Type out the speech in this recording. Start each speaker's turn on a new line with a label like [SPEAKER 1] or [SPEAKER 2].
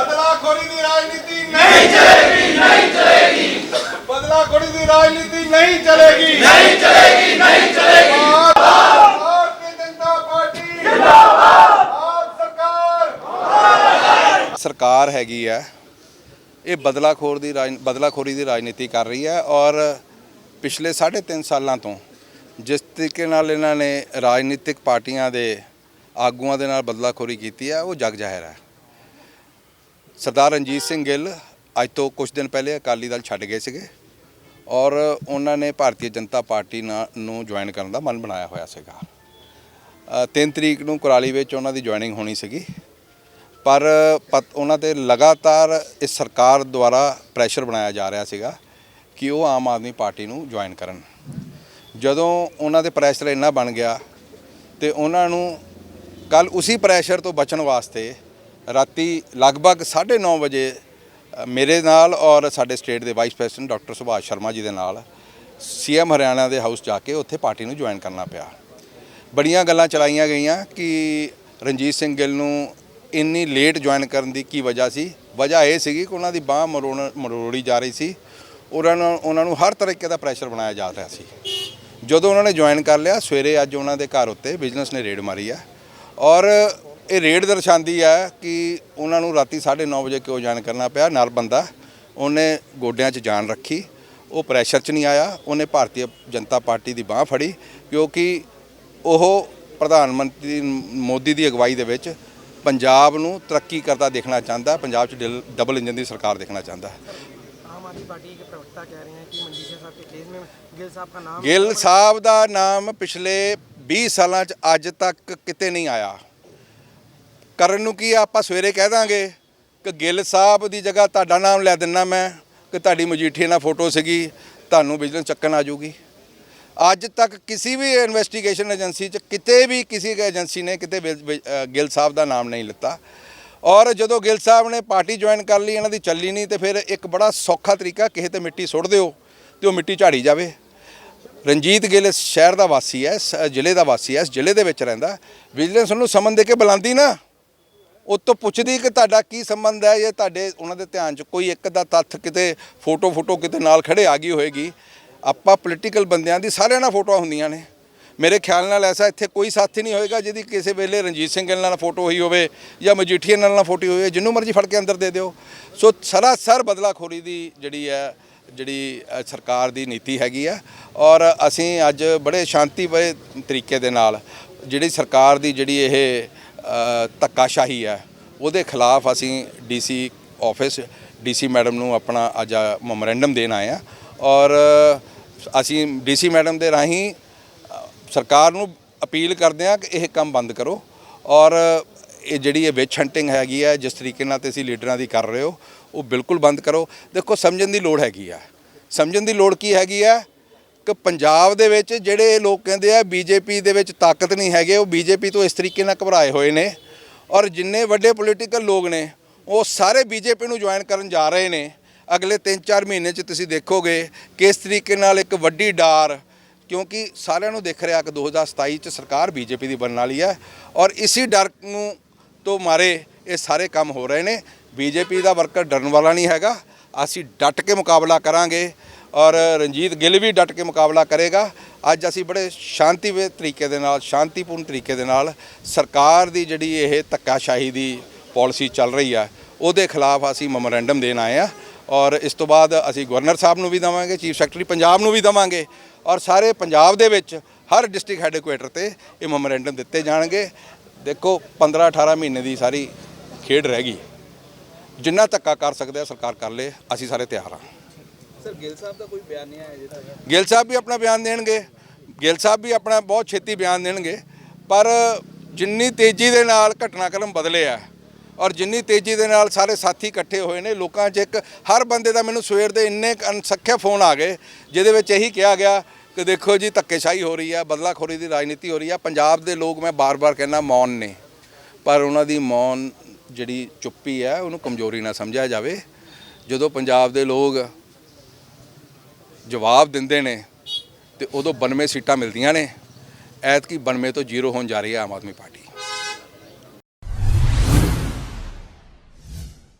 [SPEAKER 1] ਬਦਲਾਖੋਰੀ ਦੀ ਰਾਜਨੀਤੀ ਨਹੀਂ ਚਲੇਗੀ। ਨਹੀਂ ਚਲੇਗੀ। ਬਦਲਾਖੋਰੀ ਦੀ ਰਾਜਨੀਤੀ ਨਹੀਂ ਚਲੇਗੀ। ਨਹੀਂ ਚਲੇਗੀ ਨਹੀਂ ਚਲੇਗੀ। ਭਾਰਤੀ ਜਨਤਾ ਪਾਰਟੀ। ਜਿੰਦਾਬਾਦ ਆਪ ਸਰਕਾਰ।
[SPEAKER 2] ਸਰਕਾਰ ਹੈਗੀ ਹੈ। ਇਹ ਬਦਲਾਖੋਰ ਦੀ ਰਾਜ ਬਦਲਾਖੋਰੀ ਦੀ ਰਾਜਨੀਤੀ ਕਰ ਰਹੀ ਹੈ ਔਰ ਪਿਛਲੇ 3.5 ਸਾਲਾਂ ਤੋਂ ਜਿਸ ਤਰੀਕੇ ਨਾਲ ਇਹਨਾਂ ਨੇ ਰਾਜਨੀਤਿਕ ਪਾਰਟੀਆਂ ਦੇ ਆਗੂਆਂ ਦੇ ਨਾਲ ਬਦਲਾਖੋਰੀ ਕੀਤੀ ਹੈ ਉਹ ਜਗ ਜ਼ਾਹਿਰ ਹੈ। ਸਰਦਾਰ ਰਣਜੀਤ ਸਿੰਘ ਗਿੱਲ ਅੱਜ ਤੋਂ ਕੁਝ ਦਿਨ ਪਹਿਲੇ ਅਕਾਲੀ ਦਲ ਛੱਡ ਗਏ ਸੀਗੇ ਔਰ ਉਹਨਾਂ ਨੇ ਭਾਰਤੀ ਜਨਤਾ ਪਾਰਟੀ ਨਾ- ਨੂੰ ਜੁਆਇਨ ਕਰਨ ਦਾ ਮਨ ਬਣਾਇਆ ਹੋਇਆ ਸੀਗਾ। 3 ਤਰੀਕ ਨੂੰ ਕੁਰਾਲੀ ਵਿੱਚ ਉਹਨਾਂ ਦੀ ਜੁਆਇਨਿੰਗ ਹੋਣੀ ਸੀਗੀ। ਪਰ ਪਤ- ਉਹਨਾਂ ਤੇ ਲਗਾਤਾਰ ਇਸ ਸਰਕਾਰ ਦੁਆਰਾ ਪ੍ਰੈਸ਼ਰ ਬਣਾਇਆ ਜਾ ਰਿਹਾ ਸੀਗਾ ਕਿ ਉਹ ਆਮ ਆਦਮੀ ਪਾਰਟੀ ਨੂੰ ਜੁਆਇਨ ਕਰਨ। ਜਦੋਂ ਉਹਨਾਂ ਦੇ ਪ੍ਰੈਸ਼ਰ ਇੰਨਾ ਬਣ ਗਿਆ ਤੇ ਉਹਨਾਂ ਨੂੰ ਕੱਲ ਉਸੇ ਪ੍ਰੈਸ਼ਰ ਤੋਂ ਬਚਣ ਵਾਸਤੇ ਰਾਤੀ ਲਗਭਗ 9:30 ਵਜੇ ਮੇਰੇ ਨਾਲ ਔਰ ਸਾਡੇ ਸਟੇਟ ਦੇ vice president doctor Subhash Sharma ji ਦੇ ਨਾਲ ਸੀਐਮ ਹਰਿਆਣਾ ਦੇ ਹਾਊਸ ਜਾ ਕੇ ਉੱਥੇ ਪਾਰਟੀ ਨੂੰ ਜੁਆਇਨ ਕਰਨਾ ਪਿਆ। ਬੜੀਆਂ ਗੱਲਾਂ ਚਲਾਈਆਂ ਗਈਆਂ ਕਿ ਰਣਜੀਤ ਸਿੰਘ ਗਿੱਲ ਨੂੰ ਇੰਨੀ ਲੇਟ ਜੁਆਇਨ ਕਰਨ ਦੀ ਕੀ ਵਜ੍ਹਾ ਸੀ? ਵਜ੍ਹਾ ਇਹ ਸੀਗੀ ਕਿ ਉਹਨਾਂ ਦੀ ਬਾਹ ਮਰੋੜ, ਮਰੋੜੀ ਜਾ ਰਹੀ ਸੀ। ਉਹਨਾਂ ਨੂੰ ਉਹਨਾਂ ਨੂੰ ਹਰ ਤਰੀਕੇ ਦਾ ਪ੍ਰੈਸ਼ਰ ਬਣਾਇਆ ਜਾ ਰਿਹਾ ਸੀ। ਜਦੋਂ ਉਹਨਾਂ ਨੇ ਜੁਆਇਨ ਕਰ ਲਿਆ, ਸਵੇਰੇ ਅੱਜ ਉਹਨਾਂ ਦੇ ਘਰ ਉੱਤੇ ਬਿਜ਼ਨਸ ਨੇ ਰੇਡ ਮਾਰੀ ਆ। ਔਰ ਇਹ ਰੇਡ ਦਰਸਾਉਂਦੀ ਆ ਕਿ ਉਹਨਾਂ ਨੂੰ ਰਾਤੀ 9:30 ਵਜੇ ਕਿਉਂ ਜਾਣ ਕਰਨਾ ਪਿਆ? ਨਾਲ ਬੰਦਾ ਉਹਨੇ ਗੋਡਿਆਂ 'ਚ ਜਾਨ ਰੱਖੀ ਉਹ ਪ੍ਰੈਸ਼ਰ 'ਚ ਨਹੀਂ ਆਇਆ ਉਹਨੇ ਭਾਰਤੀ ਜਨਤਾ ਪਾਰਟੀ ਦੀ ਬਾਹ ਫੜੀ ਕਿਉਂਕਿ ਉਹ ਪ੍ਰਧਾਨ ਮੰਤਰੀ ਮੋਦੀ ਦੀ ਅਗਵਾਈ ਦੇ ਵਿੱਚ ਪੰਜਾਬ ਨੂੰ ਤਰੱਕੀ ਕਰਦਾ ਦੇਖਣਾ ਚਾਹੁੰਦਾ ਪੰਜਾਬ 'ਚ ਡਬਲ ਇੰਜਨ ਦੀ ਸਰਕਾਰ ਦੇਖਣਾ ਚਾਹੁੰਦਾ।
[SPEAKER 3] ਆਮ ਆਦਮੀ ਪਾਰਟੀ ਦੇ ਪ੍ਰਵਕਤਾ ਕਹਿ ਰਹੇ ਹਨ ਕਿ ਮਨਜੀਤ ਸਾਹਿਬ ਦੇ ਕੇਸ ਵਿੱਚ ਗਿੱਲ ਸਾਹਿਬ ਦਾ ਨਾਮ
[SPEAKER 2] ਗਿੱਲ ਸਾਹਿਬ ਦਾ ਨਾਮ ਪਿਛਲੇ 20 ਸਾਲਾਂ 'ਚ ਅੱਜ ਤੱਕ ਕਿਤੇ ਨਹੀਂ ਆਇਆ। ਕਰਨ ਨੂੰ ਕੀ ਆ, ਆਪਾਂ ਸਵੇਰੇ ਕਹਿ ਦਾਂਗੇ ਕਿ ਗਿੱਲ ਸਾਹਿਬ ਦੀ ਜਗ੍ਹਾ ਤੁਹਾਡਾ ਨਾਮ ਲੈ ਦਿੰਨਾ ਮੈਂ ਕਿ ਤੁਹਾਡੀ ਮਜੀਠੀਏ ਨਾਲ ਫੋਟੋ ਸੀਗੀ ਤੁਹਾਨੂੰ ਵਿਜੀਲੈਂਸ ਚੱਕਣ ਆ ਜਾਊਗੀ। ਅੱਜ ਤੱਕ ਕਿਸੇ ਵੀ ਇਨਵੈਸਟੀਗੇਸ਼ਨ ਏਜੰਸੀ 'ਚ ਕਿਤੇ ਵੀ ਕਿਸੇ ਏਜੰਸੀ ਨੇ ਕਿਤੇ ਵਿਜ- ਗਿੱਲ ਸਾਹਿਬ ਦਾ ਨਾਮ ਨਹੀਂ ਲਿੱਤਾ। ਔਰ ਜਦੋਂ ਗਿੱਲ ਸਾਹਿਬ ਨੇ ਪਾਰਟੀ ਜੁਆਇਨ ਕਰ ਲਈ ਇਹਨਾਂ ਦੀ ਚੱਲੀ ਨਹੀਂ ਤੇ ਫਿਰ ਇੱਕ ਬੜਾ ਸੌਖਾ ਤਰੀਕਾ ਕਿਸੇ ਤੇ ਮਿੱਟੀ ਸੁੱਟ ਦਿਓ ਤੇ ਉਹ ਮਿੱਟੀ ਝਾੜੀ ਜਾਵੇ। ਰਣਜੀਤ ਗਿੱਲ ਇਸ ਸ਼ਹਿਰ ਦਾ ਵਾਸੀ ਹੈ ਇਸ ਜ਼ਿਲ੍ਹੇ ਦਾ ਵਾਸੀ ਹੈ ਇਸ ਜ਼ਿਲ੍ਹੇ ਦੇ ਵਿੱਚ ਰਹਿੰਦਾ। ਵਿਜੀਲੈਂਸ ਉਹਨੂੰ ਸਮਨ ਦੇ ਕੇ ਬੁਲਾਉਂਦੀ ਨਾ। ਉਹ ਤੋਂ ਪੁੱਛਦੀ ਕਿ ਤੁਹਾਡਾ ਕੀ ਸੰਬੰਧ ਹੈ? ਜਾਂ ਤੁਹਾਡੇ ਉਹਨਾਂ ਦੇ ਧਿਆਨ 'ਚ ਕੋਈ ਇੱਕ ਦਾ ਤੱਥ ਕਿਤੇ ਫੋਟੋ ਫੋਟੋ ਕਿਤੇ ਨਾਲ ਖੜੇ ਆ ਗਈ ਹੋਏਗੀ। ਆਪਾਂ ਪੋਲੀਟੀਕਲ ਬੰਦਿਆਂ ਦੀ ਸਾਰਿਆਂ ਨਾਲ ਫੋਟੋਆਂ ਹੁੰਦੀਆਂ ਨੇ। ਮੇਰੇ ਖਿਆਲ ਨਾਲ ਐਸਾ ਇੱਥੇ ਕੋਈ ਸਾਥੀ ਨਹੀਂ ਹੋਏਗਾ ਜਿਹਦੀ ਕਿਸੇ ਵੇਲੇ ਰਣਜੀਤ ਸਿੰਘ ਨਾਲ ਫੋਟੋ ਹੋਈ ਹੋਵੇ ਜਾਂ ਮਜੀਠੀਆ ਨਾਲ ਨਾਲ ਫੋਟੋ ਹੋਈ ਹੋਵੇ ਜਿੰਨੂੰ ਮਰਜ਼ੀ ਫੜ ਕੇ ਅੰਦਰ ਦੇ ਦਿਓ। ਸੋ ਸਰਾਸਰ ਬਦਲਾਖੋਰੀ ਦੀ ਜਿਹੜੀ ਹੈ, ਜਿਹੜੀ ਸਰਕਾਰ ਦੀ ਨੀਤੀ ਹੈਗੀ ਆ। ਔਰ ਅਸੀਂ ਅੱਜ ਬੜੇ ਸ਼ਾਂਤੀਮਈ ਤਰੀਕੇ ਦੇ ਨਾਲ ਜਿਹੜੀ ਸਰਕਾਰ ਦੀ ਜਿਹੜੀ ਇਹ ਧੱਕਾਸ਼ਾਹੀ ਹੈ। ਉਹਦੇ ਖਿਲਾਫ ਅਸੀਂ ਡੀਸੀ ਆਫਿਸ ਡੀਸੀ ਮੈਡਮ ਨੂੰ ਆਪਣਾ ਅੱਜ ਮੈਮੋਰੈਂਡਮ ਦੇਣ ਆਏ ਆ ਔਰ ਅਸੀਂ ਡੀਸੀ ਮੈਡਮ ਦੇ ਰਾਹੀਂ ਸਰਕਾਰ ਨੂੰ ਅਪੀਲ ਕਰਦੇ ਆ ਕਿ ਇਹ ਕੰਮ ਬੰਦ ਕਰੋ ਔਰ ਇਹ ਜਿਹੜੀ ਇਹ ਵਿਚ ਹੰਟਿੰਗ ਹੈਗੀ ਹੈ, ਜਿਸ ਤਰੀਕੇ ਨਾਲ ਤੁਸੀਂ ਲੀਡਰਾਂ ਦੀ ਕਰ ਰਹੇ ਹੋ, ਉਹ ਬਿਲਕੁਲ ਬੰਦ ਕਰੋ। ਦੇਖੋ, ਸਮਝਣ ਦੀ ਲੋੜ ਹੈਗੀ ਆ। ਸਮਝਣ ਦੀ ਲੋੜ ਕੀ ਹੈਗੀ ਆ? ਕਿ ਪੰਜਾਬ ਦੇ ਵਿੱਚ ਜਿਹੜੇ ਇਹ ਲੋਕ ਕਹਿੰਦੇ ਆ ਬੀਜੇਪੀ ਦੇ ਵਿੱਚ ਤਾਕਤ ਨਹੀਂ ਹੈਗੇ, ਉਹ ਬੀਜੇਪੀ ਤੋਂ ਇਸ ਤਰੀਕੇ ਨਾਲ ਘਬਰਾਏ ਹੋਏ ਨੇ ਔਰ ਜਿੰਨੇ ਵੱਡੇ ਪੋਲੀਟੀਕਲ ਲੋਕ ਨੇ, ਉਹ ਸਾਰੇ ਬੀਜੇਪੀ ਨੂੰ ਜੁਆਇਨ ਕਰਨ ਜਾ ਰਹੇ ਨੇ। ਅਗਲੇ 3-4 ਮਹੀਨੇ 'ਚ ਤੁਸੀਂ ਦੇਖੋਗੇ ਕਿਸ ਤਰੀਕੇ ਨਾਲ ਇੱਕ ਵੱਡੀ ਡਾਰ, ਕਿਉਂਕਿ ਸਾਰਿਆਂ ਨੂੰ ਦਿਖ ਰਿਹਾ ਕਿ 2027 ਚ ਸਰਕਾਰ ਬੀਜੇਪੀ ਦੀ ਬਣਨ ਵਾਲੀ ਹੈ ਔਰ ਇਸੇ ਡਰ ਨੂੰ ਤੋਂ ਮਾਰੇ ਇਹ ਸਾਰੇ ਕੰਮ ਹੋ ਰਹੇ ਨੇ। ਬੀਜੇਪੀ ਦਾ ਵਰਕਰ ਡਰਨ ਵਾਲਾ ਨਹੀਂ ਹੈਗਾ। ਅਸੀਂ ਡਟ ਕੇ ਮੁਕਾਬਲਾ ਕਰਾਂਗੇ। ਔਰ ਰਣਜੀਤ ਗਿੱਲ ਵੀ ਡਟ ਕੇ ਮੁਕਾਬਲਾ ਕਰੇਗਾ। ਅੱਜ ਅਸੀਂ ਬੜੇ ਸ਼ਾਂਤੀਮਈ ਤਰੀਕੇ ਦੇ ਨਾਲ, ਸ਼ਾਂਤੀਪੂਰਨ ਤਰੀਕੇ ਦੇ ਨਾਲ ਸਰਕਾਰ ਦੀ ਜਿਹੜੀ ਇਹ ਧੱਕਾਸ਼ਾਹੀ ਦੀ ਪਾਲਿਸੀ ਚੱਲ ਰਹੀ ਆ, ਉਹਦੇ ਖਿਲਾਫ ਅਸੀਂ ਮੈਮੋਰੈਂਡਮ ਦੇਣ ਆਏ ਆ। ਔਰ ਇਸ ਤੋਂ ਬਾਅਦ ਅਸੀਂ ਗਵਰਨਰ ਸਾਹਿਬ ਨੂੰ ਵੀ ਦਵਾਂਗੇ, ਚੀਫ ਸੈਕਟਰੀ ਪੰਜਾਬ ਨੂੰ ਵੀ ਦਵਾਂਗੇ। ਔਰ ਸਾਰੇ ਪੰਜਾਬ ਦੇ ਵਿੱਚ ਹਰ ਡਿਸਟ੍ਰਿਕਟ ਹੈੱਡਕੁਆਟਰ ਤੇ ਇਹ ਮੈਮੋਰੈਂਡਮ ਦਿੱਤੇ ਜਾਣਗੇ। ਦੇਖੋ 15 18 ਮਹੀਨੇ ਦੀ ਸਾਰੀ ਖੇਡ ਰਹਿ ਗਈ। ਜਿੰਨਾ ਧੱਕਾ ਕਰ ਸਕਦੇ ਆ, ਸਰਕਾਰ ਕਰ ਲੇ, ਅਸੀਂ ਸਾਰੇ ਤਿਆਰ ਹਾਂ
[SPEAKER 4] ਸਰ, ਗਿੱਲ ਸਾਹਿਬ ਦਾ ਕੋਈ ਬਿਆਨ ਨਹੀਂ ਆਇਆ ਅਜੇ ਤੱਕ।
[SPEAKER 2] ਗਿੱਲ ਸਾਹਿਬ ਵੀ ਆਪਣਾ ਬਿਆਨ ਦੇਣਗੇ। ਗਿੱਲ ਸਾਹਿਬ ਵੀ ਆਪਣਾ ਬਹੁਤ ਛੇਤੀ ਬਿਆਨ ਦੇਣਗੇ। ਪਰ ਜਿੰਨੀ ਤੇਜ਼ੀ ਦੇ ਨਾਲ ਘਟਨਾਕ੍ਰਮ ਬਦਲੇ ਆ ਔਰ ਜਿੰਨੀ ਤੇਜ਼ੀ ਦੇ ਨਾਲ ਸਾਰੇ ਸਾਥੀ ਇਕੱਠੇ ਹੋਏ ਨੇ, ਲੋਕਾਂ 'ਚ ਇੱਕ ਹਰ ਬੰਦੇ ਦਾ ਮੈਨੂੰ ਸਵੇਰ ਦੇ ਇੰਨੇ ਕੁ ਫੋਨ ਆ ਗਏ, ਜਿਹਦੇ ਵਿੱਚ ਇਹੀ ਕਿਹਾ ਗਿਆ ਕਿ ਦੇਖੋ ਜੀ, ਧੱਕੇਸ਼ਾਹੀ ਹੋ ਰਹੀ ਹੈ ਬਦਲਾਖੋਰੀ ਦੀ ਰਾਜਨੀਤੀ ਹੋ ਰਹੀ ਹੈ ਪੰਜਾਬ ਦੇ ਲੋਕ ਮੈਂ ਬਾਰ-ਬਾਰ ਕਹਿੰਦਾ ਮੌਨ ਨੇ। ਪਰ ਉਹਨਾਂ ਦੀ ਮੌਨ ਜਿਹੜੀ ਚੁੱਪੀ ਹੈ ਉਹਨੂੰ ਕਮਜ਼ੋਰੀ ਨਾ ਸਮਝਿਆ ਜਾਵੇ। ਜਦੋਂ ਪੰਜਾਬ ਦੇ ਲੋਕ ਜਵਾਬ ਦਿੰਦੇ ਨੇ ਤੇ ਉਦੋਂ 92 ਸੀਟਾਂ ਮਿਲਦੀਆਂ ਨੇ। ਐਤਕੀ 92 ਤੋਂ ਜ਼ੀਰੋ ਹੋਣ ਜਾ ਰਹੀ ਹੈ ਆਮ ਆਦਮੀ ਪਾਰਟੀ।